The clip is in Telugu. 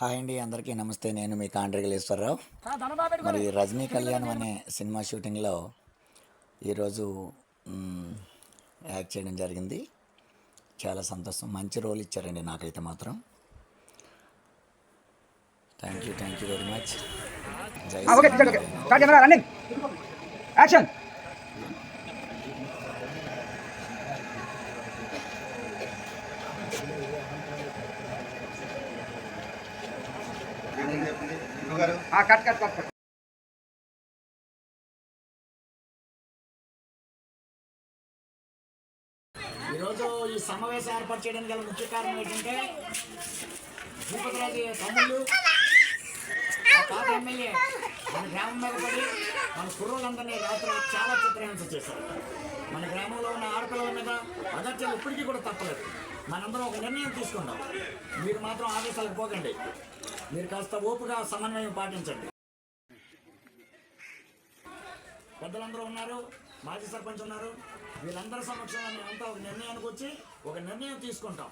హాయ్ అండి అందరికీ నమస్తే. నేను మీ కాండ్రిగలేశ్వరరావు మరి రజనీ కళ్యాణం అనే సినిమా షూటింగ్లో ఈరోజు యాక్ట్ చేయడం జరిగింది. చాలా సంతోషం. మంచి రోల్ ఇచ్చారండి నాకైతే మాత్రం. Thank you thank you very much జై action cut cut cut cut. ఈరోజు ఈ సమావేశం ఏర్పాటు చేయడానికి గల ముఖ్య కారణం ఏంటంటే భూపతిరాజు తమ్ముళ్ళు పాత ఎమ్మెల్యే మన గ్రామం మీద పడి మన కుర్రోళ్ళందరినీ రాత్రి చాలా చిత్రహింస చేశారు. మన గ్రామంలో ఉన్న ఆడపిల్లల మీద అదర్చలు ఇప్పటికీ కూడా తప్పలేదు. మనందరం ఒక నిర్ణయం తీసుకుందాం. మీరు మాత్రం ఆదేశాలకు పోకండి. మీరు కాస్త ఓపుగా సమన్వయం పాటించండి. పెద్దలందరూ ఉన్నారు మాజీ సర్పంచ్ ఉన్నారు. వీళ్ళందరి సమక్షంలో మేమంతా ఒక నిర్ణయానికి వచ్చి ఒక నిర్ణయం తీసుకుంటాం.